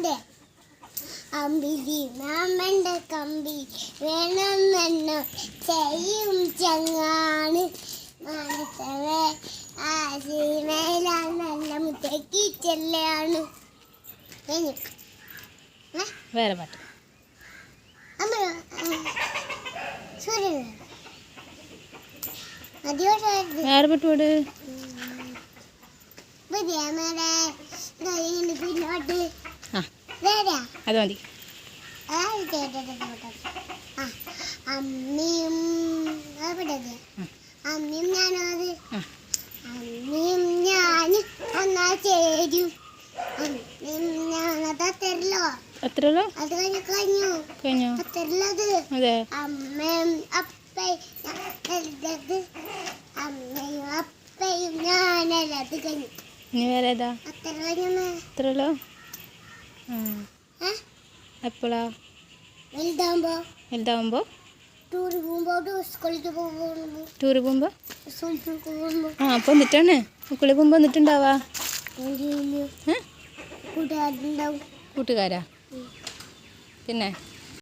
അതെ അമ്പിലി മാമന്റെ കമ്പി വേണമെന്ന് ചെയ്യും ചങ്ങാണ്. മനസ്സവേ ആ നല്ല മുത്തേക്ക് ചെല്ലാണ്? വേറെ പാട്ട്. സൂര്യൻ വേറെ പാട്ട് പാട്. പുതിയ പിന്നോട്ട്. അത് മതി. അമ്മയും അമ്മയും ഞാനും അത്. ഉം. അമ്മയും ഞാൻ ഒന്നാ ചേരും? അമ്മയും ഞാനത് തരല്ലോ എത്ര ഉള്ളൂ അത് കഴിഞ്ഞ് കഴിഞ്ഞു. കഴിഞ്ഞോ? തരലത് അതെ. അമ്മയും അപ്പയും അമ്മയും അപ്പയും ഞാനല്ലത് കഴിഞ്ഞു. ഇനി വേറെ ഏതാ? അത്ര കഴിഞ്ഞു എത്ര ഉള്ളൂ ആ ഏ എപ്പോഴാ വലുതാവുമ്പോ? വലുതാവുമ്പോ? ടൂർ പോകുമ്പോ സ്കൂളിലേക്ക് പോകുമ്പോ? ടൂറ് പോകുമ്പോൾ സ്കൂളിലേക്ക് പോകുമ്പോ? ആ അപ്പോൾ വന്നിട്ടാണ്. സ്കൂളിൽ പോകുമ്പോൾ ഏ? കൂട്ടുകാരുണ്ടാവും. കൂട്ടുകാരാ? പിന്നെ?